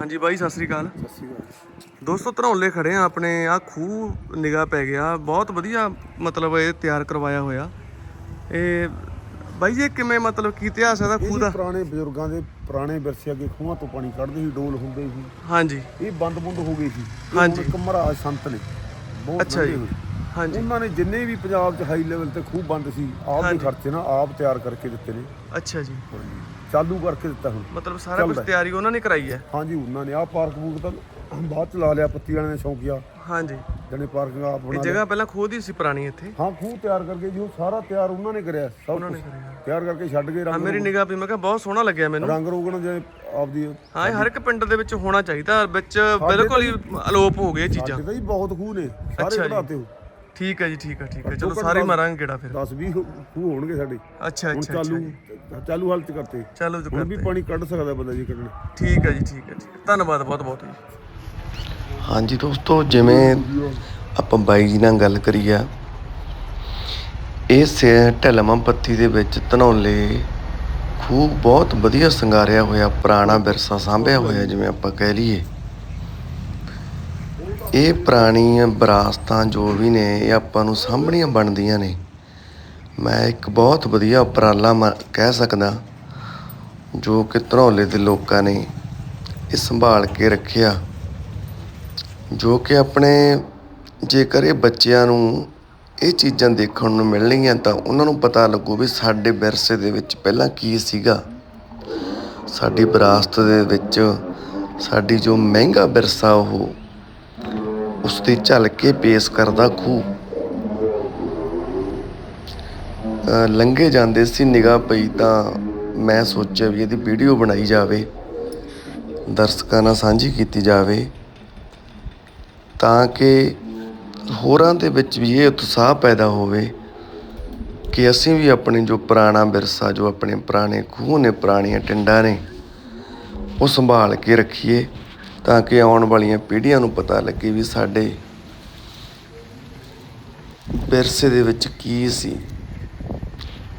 ਹਾਂਜੀ ਬਾਈ ਸਤਿ ਸ੍ਰੀ ਅਕਾਲ। ਸਤਿ ਸ਼੍ਰੀ ਅਕਾਲ। ਦੋਸਤੋ ਧਨੌਲੇ ਖੜੇ ਆ ਆਪਣੇ ਆ ਖੂਹ ਨਿਗਾਹ ਪੈ ਗਿਆ। ਬਹੁਤ ਵਧੀਆ ਮਤਲਬ ਇਹ ਤਿਆਰ ਕਰਵਾਇਆ ਹੋਇਆ। ਇਹ ਬਾਈ ਜੀ ਕਿਵੇਂ ਮਤਲਬ ਕੀ ਇਤਿਹਾਸ ਹੈ ਦਾ ਖੂਹ ਦਾ? ਪੁਰਾਣੇ ਬਜ਼ੁਰਗਾਂ ਦੇ ਪੁਰਾਣੇ ਵਿਰਸੇ ਅੱਗੇ ਖੂਹਾਂ ਤੋਂ ਪਾਣੀ ਕੱਢਦੇ ਸੀ ਡੋਲ ਹੁੰਦੇ ਸੀ। ਹਾਂਜੀ। ਇਹ ਬੰਦ ਬੁੰਦ ਹੋ ਗਈ ਸੀ। ਹਾਂਜੀ। ਮਹਾਰਾਜ ਸੰਤ ਨੇ। ਬਹੁਤ ਅੱਛਾ ਜੀ। ਹਾਂਜੀ। ਉਹਨਾਂ ਨੇ ਜਿੰਨੇ ਵੀ ਪੰਜਾਬ 'ਚ ਹਾਈ ਲੈਵਲ ਤੇ ਖੂਹ ਬੰਦ ਸੀ ਆਪ ਦੇ। ਖਰਚੇ ਨਾਲ ਆਪ ਤਿਆਰ ਕਰਕੇ ਦਿੱਤੇ ਨੇ। ਅੱਛਾ ਜੀ। ਚਾਲੂ ਕਰਕੇ ਦਿੱਤਾ ਹੁਣ। ਮਤਲਬ ਸਾਰਾ ਕੁਝ ਚੱਲਦਾ। ਤਿਆਰੀ ਉਹਨਾਂ ਨੇ ਕਰਾਈ ਹੈ? ਹਾਂਜੀ ਉਹਨਾਂ ਨੇ ਆਹ ਪਾਰਕ ਪੂਰਕ ਤਾਂ ਬਾਅਦ ਚ ਲਾ ਲਿਆ ਪੱਤੀ ਵਾਲਿਆਂ ਨੇ ਸ਼ੌਂਕੀਆ ਹਾਂਜੀ। ਜਣੇ ਪਾਰਕਿੰਗ ਆਪ ਇਹ ਬਣਾ ਲਿਆ। ਜਗ੍ਹਾ ਪਹਿਲਾਂ ਖੂਹ ਦੀ ਸੀ ਪੁਰਾਣੀ ਇੱਥੇ? ਹਾਂ ਖੂਹ ਤਿਆਰ ਕਰਕੇ ਜੀ ਉਹ ਸਾਰਾ ਤਿਆਰ ਉਹਨਾਂ ਨੇ ਕਰਿਆ ਸਭ ਕਰਿਆ। ਤਿਆਰ ਕਰਕੇ ਛੱਡ ਆ ਰੰਗ ਮੇਰੀ ਨਿਗਾਹ ਵੀ ਮੈਂ ਕਿਹਾ ਬਹੁਤ ਸੋਹਣਾ ਲੱਗਿਆ ਮੈਨੂੰ। ਰੰਗ ਰੋਗਣ ਜੇ ਆਪਦੀ ਹਾਂ ਇਹ ਹਰ ਇੱਕ ਪਿੰਡ ਦੇ ਵਿੱਚ ਹੋਣਾ ਚਾਹੀਦਾ ਵਿੱਚ ਬਿਲਕੁਲ ਹੀ ਅਲੋਪ ਹੋ ਗਏ ਇਹ ਚੀਜ਼ਾਂ। ਸਾਡੇ ਤਾਂ ਜੀ ਬਹੁਤ ਖੂਹ ਨੇ ਸਾਰੇ। ਵਧਾਤੇ ਹੋ। ਠੀਕ ਹੈ ਜੀ ਠੀਕ ਹੈ ਠੀਕ ਹੈ। ਚਲੋ ਸਾਰੇ ਮਾਰਾਂਗੇ ਕਿਹੜਾ ਫਿਰ। 10 20 ਖੂਹ ਹੋਣਗੇ ਸਾਡੇ। ਅੱਛਾ ਹੁਣ ਅੱਛਾ ਚਾਲੂ। ਚਾਲੂ ਹਾਲਤ ਕਰਤੇ। ਚਲੋ ਜੀ ਹੁਣ ਵੀ। ਪਾਣੀ ਕੱਢ ਸਕਦਾ ਬੰਦਾ ਜੀ ਕੱਢਣਾ। ਠੀਕ ਹੈ ਜੀ ਠੀਕ ਹੈ ਠੀਕ ਹੈ। ਧੰਨਵਾਦ ਬਹੁਤ ਬਹੁਤ ਜੀ। ਹਾਂਜੀ ਦੋਸਤੋ ਜਿਵੇਂ ਆਪਾਂ ਬਾਈ ਜੀ ਨਾਲ ਗੱਲ ਕਰੀ ਆ ਇਹ ਸੇ ਢਲਮਾ ਪੱਤੀ ਦੇ ਵਿੱਚ ਧਨੌਲੇ ਖੂਬ ਬਹੁਤ ਵਧੀਆ ਸਿੰਗਾਰਿਆ ਹੋਇਆ ਪੁਰਾਣਾ ਵਿਰਸਾ ਸਾਂਭਿਆ ਹੋਇਆ ਜਿਵੇਂ ਆਪਾਂ ਕਹਿ ਲਈਏ। ਇਹ ਪੁਰਾਣੀਆਂ ਵਿਰਾਸਤਾਂ ਜੋ ਵੀ ਨੇ, ਇਹ ਆਪਾਂ ਨੂੰ ਸਾਂਭਣੀਆਂ ਬਣਦੀਆਂ ਨੇ। ਮੈਂ ਇੱਕ ਬਹੁਤ ਵਧੀਆ ਉਪਰਾਲਾ ਮ- ਕਹਿ ਸਕਦਾ, ਜੋ ਕਿ ਧਨੌਲੇ ਦੇ ਲੋਕਾਂ ਨੇ ਇਹ ਸੰਭਾਲ ਕੇ ਰੱਖਿਆ। ਜੋ ਕਿ ਆਪਣੇ ਜੇਕਰ ਇਹ ਬੱਚਿਆਂ ਨੂੰ ਇਹ ਚੀਜ਼ਾਂ ਦੇਖਣ ਨੂੰ ਮਿਲਣਗੀਆਂ ਤਾਂ ਉਹਨਾਂ ਨੂੰ ਪਤਾ ਲੱਗੂ ਵੀ ਸਾਡੇ ਵਿਰਸੇ ਦੇ ਵਿੱਚ ਪਹਿਲਾਂ ਕੀ ਸੀਗਾ। ਸਾਡੀ ਵਿਰਾਸਤ ਦੇ ਵਿੱਚ ਸਾਡੀ ਜੋ ਮਹਿੰਗਾ ਵਿਰਸਾ ਉਹ ਉਸ ਦੀ ਝਲਕ ਕੇ ਪੇਸ਼ ਕਰਦਾ ਖੂਹ। ਲੰਘੇ ਜਾਂਦੇ ਸੀ ਨਿਗਾਹ ਪਈ ਤਾਂ ਮੈਂ ਸੋਚਿਆ ਵੀ ਇਹਦੀ ਵੀਡੀਓ ਬਣਾਈ ਜਾਵੇ, ਦਰਸ਼ਕਾਂ ਨਾਲ ਸਾਂਝੀ ਕੀਤੀ ਜਾਵੇ, ਤਾਂ ਕਿ ਹੋਰਾਂ ਦੇ ਵਿੱਚ ਵੀ ਇਹ ਉਤਸ਼ਾਹ ਪੈਦਾ ਹੋਵੇ ਕਿ ਅਸੀਂ ਵੀ ਆਪਣੇ ਜੋ ਪੁਰਾਣਾ ਵਿਰਸਾ, ਜੋ ਆਪਣੇ ਪੁਰਾਣੇ ਖੂਹ ਨੇ, ਪੁਰਾਣੀਆਂ ਟਿੰਡਾਂ ਨੇ, ਉਹ ਸੰਭਾਲ ਕੇ ਰੱਖੀਏ। ਤਾਂ ਕਿ ਆਉਣ ਵਾਲੀਆਂ ਪੀੜ੍ਹੀਆਂ ਨੂੰ ਪਤਾ ਲੱਗੇ ਵੀ ਸਾਡੇ ਵਿਰਸੇ ਦੇ ਵਿੱਚ ਕੀ ਸੀ।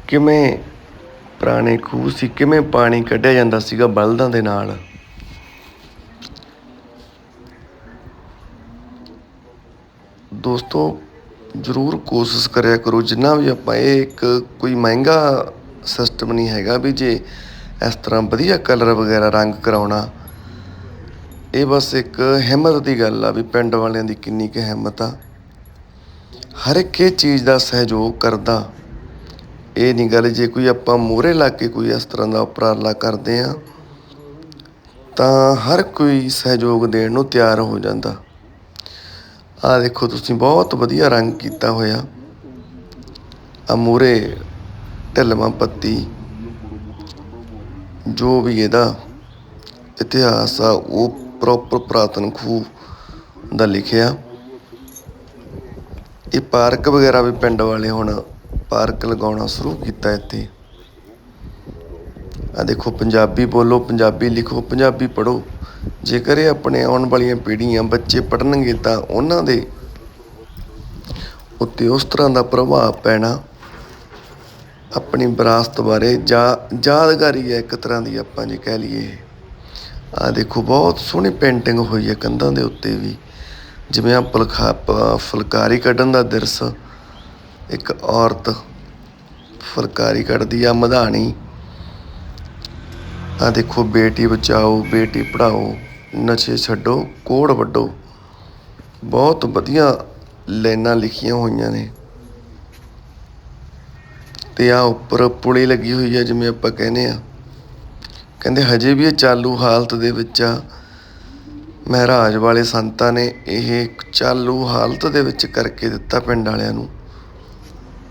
ਕਿਵੇਂ ਪੁਰਾਣੇ ਖੂਹ ਸੀ, ਕਿਵੇਂ ਪਾਣੀ ਕੱਢਿਆ ਜਾਂਦਾ ਸੀਗਾ ਬਲਦਾਂ ਦੇ ਨਾਲ। ਦੋਸਤੋ, ਜ਼ਰੂਰ ਕੋਸ਼ਿਸ਼ ਕਰਿਆ ਕਰੋ, ਜਿੰਨਾ ਵੀ ਆਪਾਂ, ਇਹ ਇੱਕ ਕੋਈ ਮਹਿੰਗਾ ਸਿਸਟਮ ਨਹੀਂ ਹੈਗਾ ਵੀ ਜੇ ਇਸ ਤਰ੍ਹਾਂ ਵਧੀਆ ਕਲਰ ਵਗੈਰਾ ਰੰਗ ਕਰਾਉਣਾ। ਇਹ ਬਸ ਇੱਕ ਹਿੰਮਤ ਦੀ ਗੱਲ ਆ ਵੀ ਪਿੰਡ ਵਾਲਿਆਂ ਦੀ ਕਿੰਨੀ ਕੁ ਹਿੰਮਤ ਆ। ਹਰ ਇੱਕ ਇਹ ਚੀਜ਼ ਦਾ ਸਹਿਯੋਗ ਕਰਦਾ। ਇਹ ਨਹੀਂ ਗੱਲ ਜੇ ਕੋਈ ਆਪਾਂ ਮੂਹਰੇ ਲਾ ਕੇ ਕੋਈ ਇਸ ਤਰ੍ਹਾਂ ਦਾ ਉਪਰਾਲਾ ਕਰਦੇ ਆ, ਤਾਂ ਹਰ ਕੋਈ ਸਹਿਯੋਗ ਦੇਣ ਨੂੰ ਤਿਆਰ ਹੋ ਜਾਂਦਾ। ਆ ਦੇਖੋ ਤੁਸੀਂ ਬਹੁਤ ਵਧੀਆ ਰੰਗ ਕੀਤਾ ਹੋਇਆ। ਆ ਮੂਰੇ ਢਲਮਾ ਪੱਤੀ, ਜੋ ਵੀ ਇਹਦਾ ਇਤਿਹਾਸ ਆ, ਉਹ ਪ੍ਰੋਪਰ ਪੁਰਾਤਨ ਖੂਹ ਦਾ ਲਿਖਿਆ। ਇਹ ਪਾਰਕ ਵਗੈਰਾ ਵੀ ਪਿੰਡ ਵਾਲੇ ਹੁਣ ਪਾਰਕ ਲਗਾਉਣਾ ਸ਼ੁਰੂ ਕੀਤਾ ਇੱਥੇ। ਆ ਦੇਖੋ, ਪੰਜਾਬੀ ਬੋਲੋ, ਪੰਜਾਬੀ ਲਿਖੋ, ਪੰਜਾਬੀ ਪੜੋ ਜੇਕਰ ਇਹ ਆਪਣੇ ਆਉਣ ਵਾਲੀਆਂ ਪੀੜ੍ਹੀਆਂ ਬੱਚੇ ਪੜਨਗੇ ਤਾਂ ਉਹਨਾਂ ਦੇ ਉੱਤੇ ਉਸ ਤਰ੍ਹਾਂ ਦਾ ਪ੍ਰਭਾਵ ਪੈਣਾ ਆਪਣੀ ਵਿਰਾਸਤ ਬਾਰੇ ਜਾਂ, ਯਾਦਗਾਰੀ ਹੈ ਇੱਕ ਤਰ੍ਹਾਂ ਦੀ ਆਪਾਂ ਜੇ ਕਹਿ ਲਈਏ। ਆ ਦੇਖੋ, ਬਹੁਤ ਸੋਹਣੀ ਪੇਂਟਿੰਗ ਹੋਈ ਹੈ ਕੰਧਾਂ ਦੇ ਉੱਤੇ ਵੀ। ਜਿਵੇਂ ਆ ਪਲਖਾ ਪ- ਫੁਲਕਾਰੀ ਕੱਢਣ ਦਾ ਦਿਰਸ, ਇੱਕ ਔਰਤ ਫੁਲਕਾਰੀ ਕੱਢਦੀ ਆ, ਮਧਾਣੀ। ਆ ਦੇਖੋ, ਬੇਟੀ ਬਚਾਓ, ਬੇਟੀ ਪੜਾਓ ਨਸ਼ੇ ਛੱਡੋ, ਕੋੜ ਵੱਡੋ ਬਹੁਤ ਵਧੀਆ ਲਾਈਨਾਂ ਲਿਖੀਆਂ ਹੋਈਆਂ ਨੇ। ਤੇ ਆ ਉੱਪਰ ਪੁਲੀ ਲੱਗੀ ਹੋਈ ਹੈ, ਜਿਵੇਂ ਆਪਾਂ ਕਹਿੰਦੇ ਆ। ਕਹਿੰਦੇ, ਹਜੇ ਵੀ ਇਹ ਚਾਲੂ ਹਾਲਤ ਦੇ ਵਿੱਚ ਆ। ਮਹਾਰਾਜ ਵਾਲੇ ਸੰਤਾਂ ਨੇ ਇਹ ਚਾਲੂ ਹਾਲਤ ਦੇ ਵਿੱਚ ਕਰਕੇ ਦਿੱਤਾ ਪਿੰਡ ਵਾਲਿਆਂ ਨੂੰ।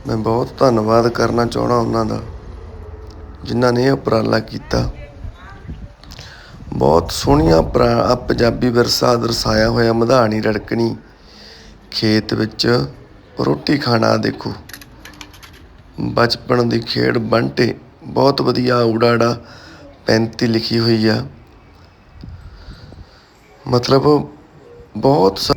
ਮੈਂ ਬਹੁਤ ਧੰਨਵਾਦ ਕਰਨਾ ਚਾਹਣਾ ਉਹਨਾਂ ਦਾ, ਜਿਨ੍ਹਾਂ ਨੇ ਇਹ ਉਪਰਾਲਾ ਕੀਤਾ। ਬਹੁਤ ਸੋਹਣੀਆਂ ਪੰਜਾਬੀ ਵਿਰਸਾ ਦਰਸਾਇਆ ਹੋਇਆ ਮਧਾਣੀ ਰੜਕਣੀ। ਖੇਤ ਵਿੱਚ ਰੋਟੀ ਖਾਣਾ ਦੇਖੋ। ਬਚਪਨ ਦੀ ਖੇਡ ਬੰਟੇ, ਬਹੁਤ ਵਧੀਆ ਉਡਾੜਾ। 35 ਲਿਖੀ ਹੋਈ ਆ। ਮਤਲਬ ਬਹੁਤ ਸ-